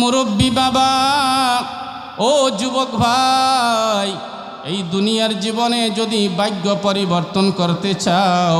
মুরব্বী বাবা, ও যুবক ভাই, এই দুনিয়ার জীবনে যদি ভাগ্য পরিবর্তন করতে চাও,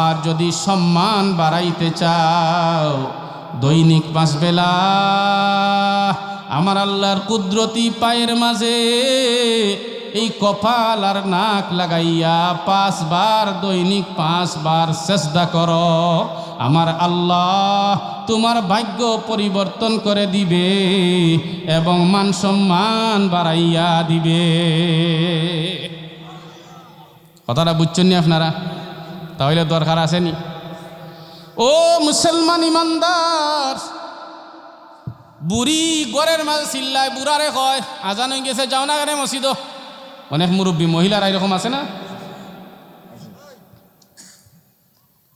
আর যদি সম্মান বাড়াইতে চাও, দৈনিক পাঁচ বেলা, আমার আল্লাহর কুদরতি পায়ের মাঝে এই কপাল আর নাক লাগাইয়া পাঁচবার দৈনিক পাঁচবার চেষ্টা কর। আমার আল্লাহ তোমার ভাগ্য পরিবর্তন করে দিবে এবং মান সম্মান বাড়াইয়া দিবে। কথাটা বুঝছেন নি আপনারা? তাহলে দরকার আসেনি ও মুসলমান ইমানদার, বুড়ি গড়ের মাঝে চিল্লায়, বুড়ারে কয়, আজান গেছে, যাও না কেন মসজিদ? অনেক মুরব্বী, মহিলারা এরকম আছে না?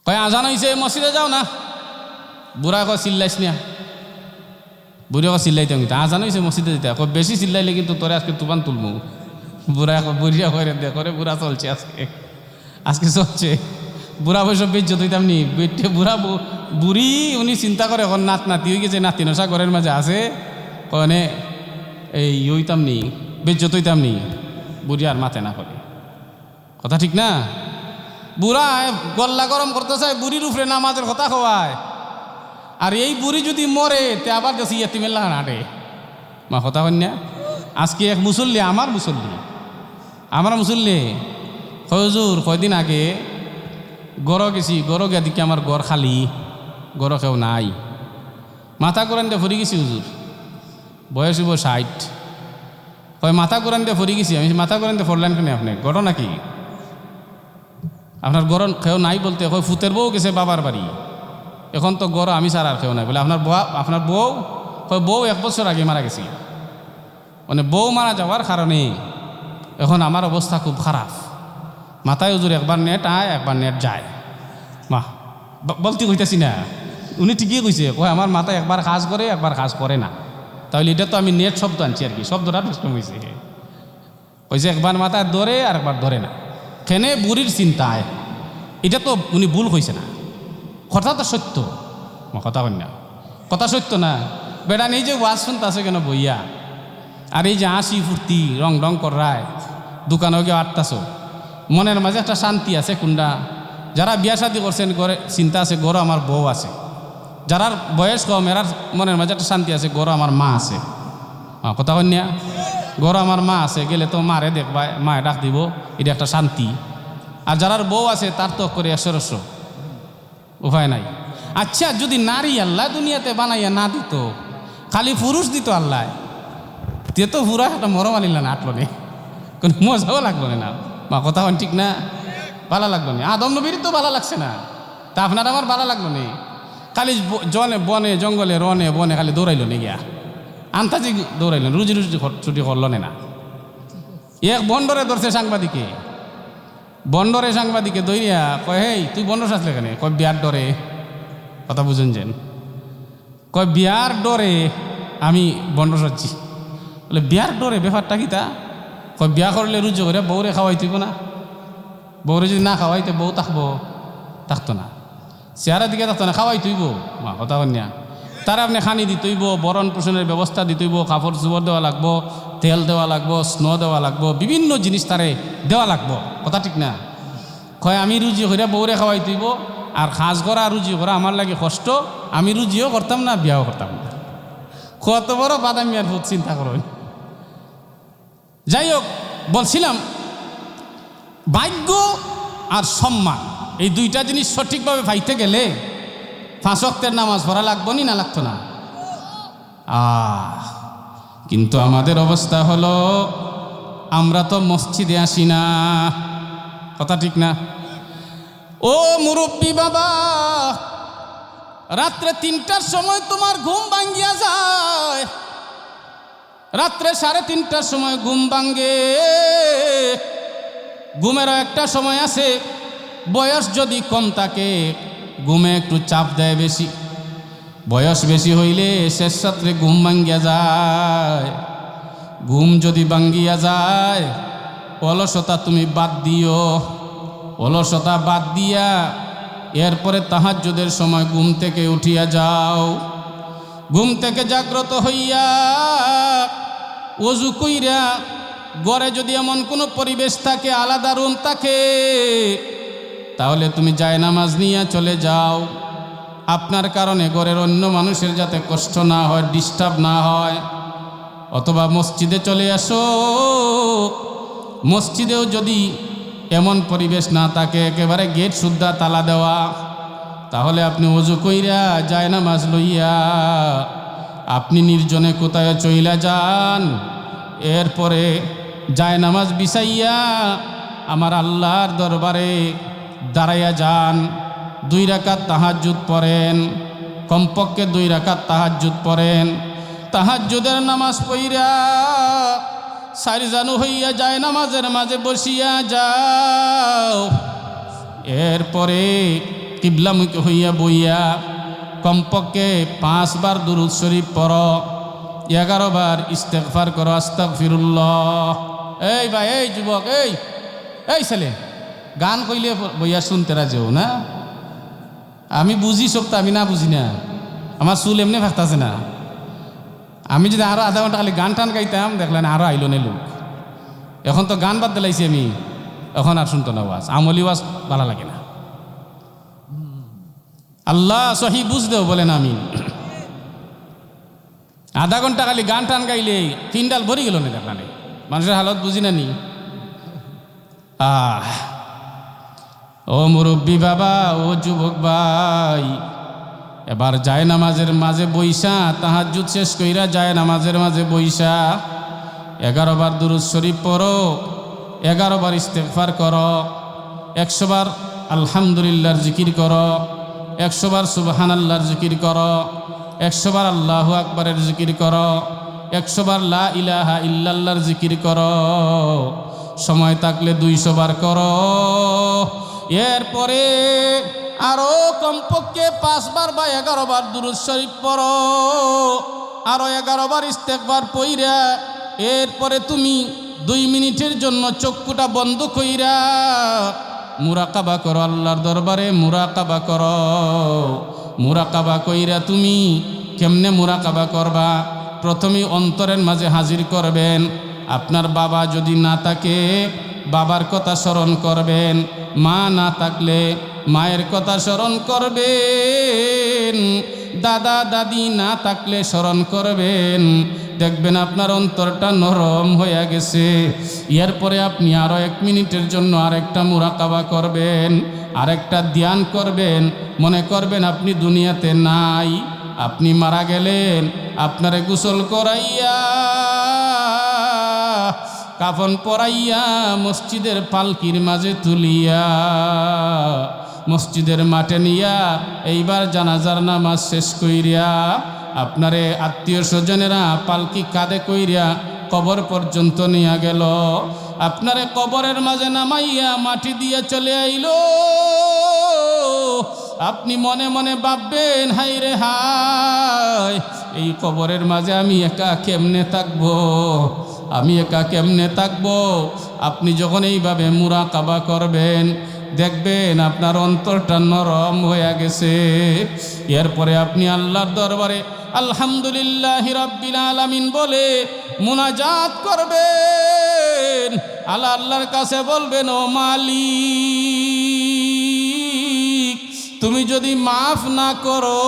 কয়, আজান হয়েছে মসজিদে যাও না। বুড়া কয় চিল্লাইস না বুড়ি কয়, চিল্লাইতে কিন্তু আজান হয়েছে মসজিদে যেতে। কয়, বেশি চিল্লাইলে কিন্তু তোরে আজকে তুফান তুলবো। বুড়া বুড়িয়া করে দে করে বুড়া চলছে আজকে। আজকে চলছে। বুড়া বয়স বেজ্জত হইতাম নি। বেটে বুড়া বুড়ি, উনি চিন্তা করে এখন নাত, নাতি হয়ে গেছে, নাতি নশা ঘরের মাঝে আছে। কনে এই হইতাম নি, বেজ্জত হইতাম নি। বুড়ি আর মাথে না করে। কথা ঠিক না? বুড়া গল্লা গরম করতে চায় বুড়ির উপরে নামাজের কথা খোয়ায় আর এই বুড়ি যদি মরে, তে আবার গেছে ইয়েতিমেল্লা হাঁটে মা, কথা কন্যা আজকে এক মুসল্লি, আমার মুসল্লি। আমার মুসল্লি, হজুর, কয়দিন আগে গড় গেছি গড় গিয়া দিকে আমার গড় খালি গড় কেউ নাই। মাথা কোরআন দিয়ে ফুরি গেছি, হুজুর। বয়স হইব ষাট। কয়, মাথা কোরআন দিয়ে ফুরি গেছি, আমি মাথা কোরআন দিয়ে ফরলেন কেন আপনি? গড় নাকি আপনার গড় কেউ নাই বলতে, কয়, ফুতের বউ গেছে বাবার বাড়ি। এখন তো গড় আমি ছাড়া আর কেউ নাই। বলে, আপনার বউ আপনার বউ? কয়, বউ এক বছর আগে মারা গেছি। মানে বউ মারা যাওয়ার কারণে এখন আমার অবস্থা খুব খারাপ। মাথায় উজুর একবার নেট আয়, একবার নেট যায়। মা বলতে কইতেছি না। উনি ঠিকই কইছে, কয়, আমার মাথায় একবার কাজ করে, একবার কাজ করে না। তাহলে এটা তো আমি নেট শব্দ আনছি আর কি, শব্দটা নষ্ট হয়েছে কইছে, একবার মাথায় ধরে আর একবার ধরে না। কেনে বুড়ির চিন্তায় এটা তো উনি ভুল কইছে না। কথা তো সত্য। কথা কই না। কথা সত্য না। বেটা নেই যে ওয়াজ শুনতে কেন বইয়া আর এই যে হাসি ফুর্তি রং রং করায় দোকানে গিয়ে আটতাছো মনের মাঝে একটা শান্তি আছে কোনটা যারা বিয়া শাদি করছেন ঘরে চিন্তা আছে গরো আমার বউ আছে। যারার বয়স কম এরার মনের মাঝে একটা শান্তি আছে গরো আমার মা আছে। কথা কন্যা গরো আমার মা আছে, গেলে তো মারে দেখবা মায়ে ডাক দিব, এটা একটা শান্তি। আর যারার বউ আছে, তার তো করে এসরস্য উপায় নাই। আচ্ছা যদি নারী আল্লাহ দুনিয়াতে বানাইয়া না দিত, খালি পুরুষ দিত আল্লাহ, তে তো পুরা একটা মরম আনিল না আটলো নে। কোনো মজাও লাগল না। মা, কথা হন ঠিক না? ভালো লাগল না। আদম নবীর তো ভালো লাগছে না। তা আপনার আমার ভালো লাগল নেই খালি ব- জনে বনে, জঙ্গলে রনে বনে খালি দৌড়াইলো নে গিয়া। আন্তাজি দৌড়াইলো রুজি রুজি ছুটি করল না এক বন্ডরে ধরছে সাংবাদিকে। বন্ডরে সাংবাদিকে দইরিয়া কয়, হেই, তুই বন্ড আসলে কেন? কয়, বিয়ার ডরে। কথা বুঝুন যেন। কয়, বিয়ার ডরে আমি বন্ড সাচ্ছি বলে, বিয়ার ডরে? ব্যাপারটা কি তা? কয়, বিয়া করলে রুজু করে বউরে খাওয়াই তুইব না। বউরে যদি না খাওয়াইতে বউ থাকব থাকতো না। চেহারা দিকে থাকতো না, খাওয়াই তুইব। মা, কথা কন্যা তারা আপনি খানি দিতইব বরণ পোষণের ব্যবস্থা দিতইব কাপড় চুপড় দেওয়া লাগবো, তেল দেওয়া লাগবো, স্নো দেওয়া লাগবো, বিভিন্ন জিনিস তারে দেওয়া লাগবো। কথা ঠিক না? কয়, আমি রুজি করে বউরে খাওয়াই তুইব আর খাস করা রুজি করা আমার লাগে কষ্ট, আমি রুজিও করতাম না, বিয়াও করতাম না? কত বড় বাদামি আর চিন্তা করো যাই হোক, বলছিলাম, ভাগ্য আর সম্মান, এই দুইটা জিনিস সঠিকভাবে পাইতে গেলে অক্টের নামাজ পড়া লাগবো নি না লাগতো না? আহ, কিন্তু আমাদের অবস্থা হলো, আমরা তো মসজিদে আসি না। কথা ঠিক না? ও মুরব্বী বাবা, রাত্রে তিনটার সময় তোমার ঘুম ভাঙ্গিয়া যায়। রাত্রে সাড়ে তিনটার সময় ঘুম ভাঙ্গে। ঘুমেরও একটা সময় আছে, বয়স যদি কম থাকে ঘুমে একটু চাপ দেয় বেশি। বয়স বেশি হইলে শেষ রাত্রে ঘুম ভাঙ্গিয়া যায়। ঘুম যদি ভাঙ্গিয়া যায়, অলসতা তুমি বাদ দিও। অলসতা বাদ দিয়া এরপরে তাহাজ্জুদের সময় ঘুম থেকে উঠিয়া যাও। ঘুম থেকে জাগ্রত হইয়া অজু কইরা গড়ে যদি এমন কোনো পরিবেশ থাকে, আলাদা রুম থাকে তাহলে তুমি যায় নামাজ নিয়ে চলে যাও। আপনার কারণে ঘরের অন্য মানুষের যাতে কষ্ট না হয় ডিস্টার্ব না হয়। অথবা মসজিদে চলে আসো। মসজিদেও যদি এমন পরিবেশ না থাকে, একেবারে গেট সুদ্ধা তালা দেওয়া, তাহলে আপনি অজু কইরা যায় নামাজ লইয়া আপনি নির্জনে কোথায় চইলা যান? এরপরে যায় নামাজ বিছাইয়া আমার আল্লাহর দরবারে দাঁড়াইয়া যান। দুই রাকাত তাহাজ্জুদ পড়েন। কমপক্ষে দুই রাকাত তাহাজ্জুদ পড়েন। তাহাজ্জুদের নামাজ পইরা সারি জানু হইয়া যায়, নামাজের মাঝে বসিয়া যাও। এরপরে কিবলামুখী হইয়া বইয়া কমপক্ষে পাঁচবার দুরুদ শরীফ পড় এগারো বার ইস্তেকফার করো আস্তাক ফিরুল্লাহ এই ভাই, এই যুবক, এই এই ছেলে। গান কইলে বইয়া শুনতে রাজেও না? আমি বুঝি তো আমি না বুঝি না। আমার চুল এমনি ফাঁকতাছে না। আমি যদি আরও আধা ঘণ্টা খালি গান টান গাইতাম, দেখলেন আরও আইলো নে লোক। এখন তো গান বাদ দিলাইছি আমি। এখন আর শুনতো না ওয়াজ আমলি ওয়াজ ভালো লাগে না। আল্লাহ সহি বুঝদেও বলেন আমি। আধা ঘণ্টা খালি গান টান গাইলে তিনডাল ভরি গেল না দেখলাম মানুষের হালত বুঝি না নি? আহ। ও মুরব্বী বাবা, ও যুবক ভাই, এবার যায় নামাজের মাঝে বৈশা তাহাজুদ শেষ কইরা যায় নামাজের মাঝে বৈশা। এগারো বার দুরুদ শরীফ পড়ো, এগারো বার ইস্তেফার করো, একশো বার আলহামদুলিল্লাহর জিকির করো, একশো বার সুবাহান আল্লাহর জিকির করো, একশো বার আল্লাহ আকবরের জিকির করো, একশো বার লা ইলাহা ইল্লাল্লাহর জিকির করো। সময় থাকলে দুইশো বার করো এরপরে আরও কমপক্ষে পাঁচবার বা এগারো বার দুরুদ শরীফ পড়ো, আরও এগারো বার ইস্তেকবার পইরা, এরপরে তুমি দুই মিনিটের জন্য চক্ষুটা বন্ধ কইরা মুরাকাবা করো, আল্লাহর দরবারে মুরাকাবা করো। মুরাকাবা কইরা তুমি কেমনে মুরাকাবা করবা? প্রথমে অন্তরের মাঝে হাজির করবেন। আপনার বাবা যদি না থাকে বাবার কথা স্মরণ করবেন, মা না থাকলে মায়ের কথা স্মরণ করবেন, দাদা, দাদি না থাকলে স্মরণ করবেন। দেখবেন আপনার অন্তরটা নরম হয়ে গেছে। এরপরে আপনি আরও এক মিনিটের জন্য আরেকটা মুরাকাবা করবেন, আরেকটা ধ্যান করবেন। মনে করবেন আপনি দুনিয়াতে নাই, আপনি মারা গেলেন, আপনারে গোসল করাইয়া কাফন পরাইয়া মসজিদের পালকির মাঝে তুলিয়া মসজিদের মাঠে নিয়া এইবার জানাজার নামাজ শেষ কইরিয়া আপনারে আত্মীয় স্বজনেরা পালকি কাঁধে কইরিয়া কবর পর্যন্ত নিয়ে গেল। আপনারে কবরের মাঝে নামাইয়া মাটি দিয়ে চলে আইল। আপনি মনে মনে ভাববেন হাই রে হাই এই কবরের মাঝে আমি একা কেমনে থাকব? আমি একা কেমনে থাকব? আপনি যখন এইভাবে মুরা কাবা করবেন, দেখবেন আপনার অন্তরটা নরম হয়ে গেছে। এরপরে আপনি আল্লাহর দরবারে আলহামদুলিল্লাহ রাব্বিল আলামিন বলে মুনাজাত করবেন। আল্লাহ আল্লাহর কাছে বলবেন, ও মালিক, তুমি যদি মাফ না করো,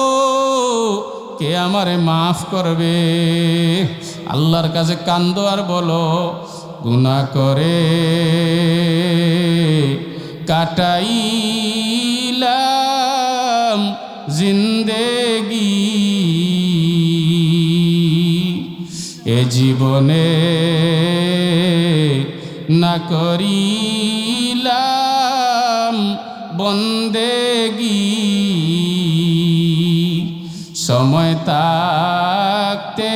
কে আমারে মাফ করবে? আল্লাহর কাছে কান্দো আর বলো গুণা করে কাটাইলাম জিন্দেগি। এ জীবনে না করিলাম বন্দেগি। সময় থাকতে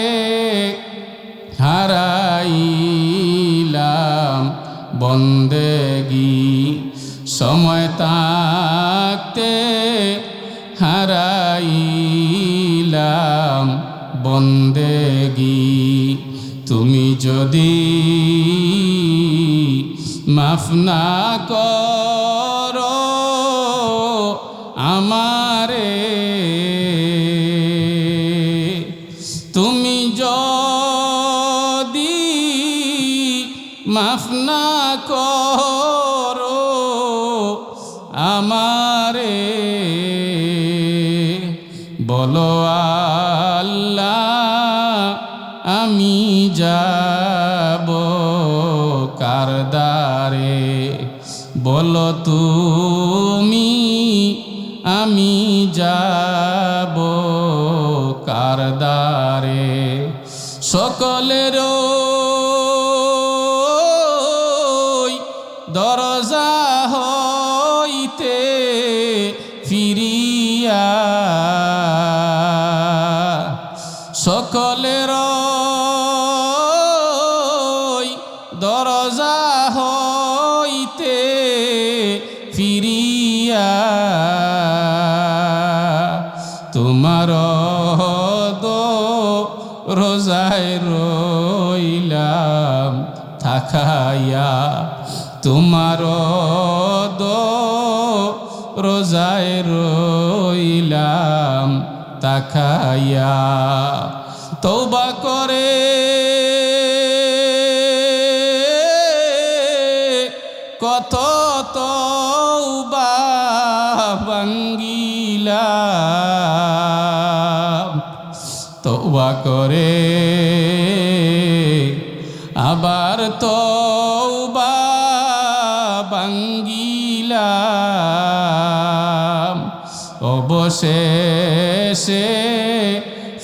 হারাইলাম বন্দেগি। সময় থাকতে হারাইলাম বন্দেগি। তুমি যদি মাফ না করো কারদারে বলো তুমি আমি যাব কারদারে সকলের দরজা হইতে ফিরিয়া সকলের থাকাইয়া তোমার দো রোজায় রইলাম তাকাইয়া তৌবা করে। কত তৌবা ভাঙ্গিলাম। তৌবা করে ভাঙ্গিলাম অবশেষে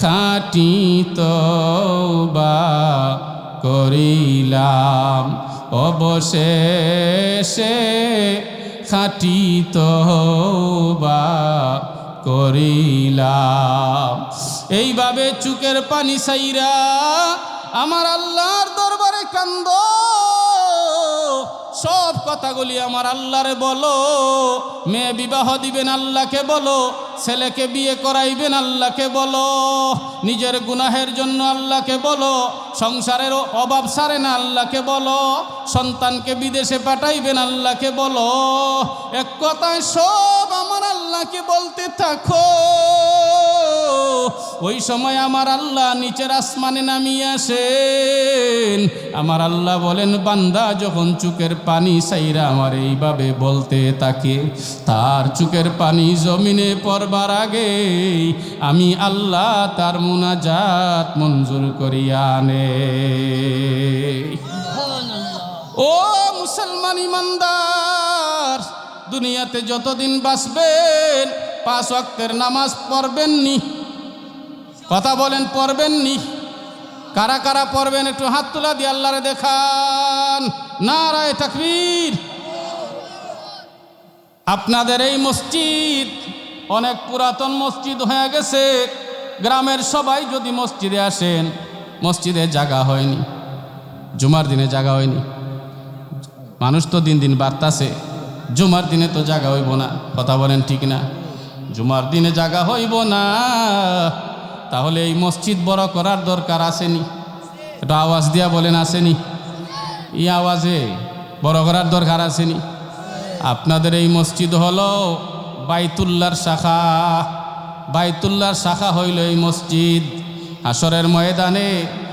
খাটি তৌবা করিলাম। অবশেষে খাটি তৌবা করিলাম। এইভাবে চুকের পানি সাইরা আমার আল্লাহর দরবারে কান্দ। কথাগুলি আমার আল্লাহরে বলো। মেয়ে বিবাহ দিবেন আল্লাহকে বলো। ছেলেকে বিয়ে করাইবেন আল্লাহকে বলো। নিজের গুনাহের জন্য আল্লাহকে বলো। সংসারের অভাব সারে না আল্লাহকে বলো। সন্তানকে বিদেশে পাঠাইবেন আল্লাহকে বলো। এক কথায় সব আমার আল্লাহকে বলতে থাকো। ওই সময় আমার আল্লাহ নিচের আসমানে নামিয়ে আসেন। আমার আল্লাহ বলেন, বান্দা, যখন চুকের পানি সাইরা আমার এইভাবে বলতে তাকে তার চুকের পানি জমিনে পড়বার আগে আমি আল্লাহ তার মুনাজাত মঞ্জুর করিয়া আনে। ও মুসলমান ইমানদার, দুনিয়াতে যতদিন বাঁচবেন, পাঁচ ওয়াক্তের নামাজ পড়বেন নি কথা বলেন, পড়বেন নি। কারা কারা পড়বেন, একটু হাত তোলা দিয়ে আল্লাহরে দেখান। নারায় তাকবীর। আপনাদের এই মসজিদ অনেক পুরাতন মসজিদ হয়ে গেছে। গ্রামের সবাই যদি মসজিদে আসেন, মসজিদে জাগা হয়নি। জুমার দিনে জাগা হয়নি। মানুষ তো দিন দিন বাড়তাছে। জুমার দিনে তো জাগা হইব না। কথা বলেন ঠিক না। জুমার দিনে জাগা হইব না। তাহলে এই মসজিদ বড় করার দরকার আসেনি। এটা আওয়াজ দিয়া বলেন, আসেনি। এই আওয়াজে বড় করার দরকার আসেনি। আপনাদের এই মসজিদ হলো বাইতুল্লার শাখা। বাইতুল্লার শাখা হইল এই মসজিদ। আসরের ময়দানে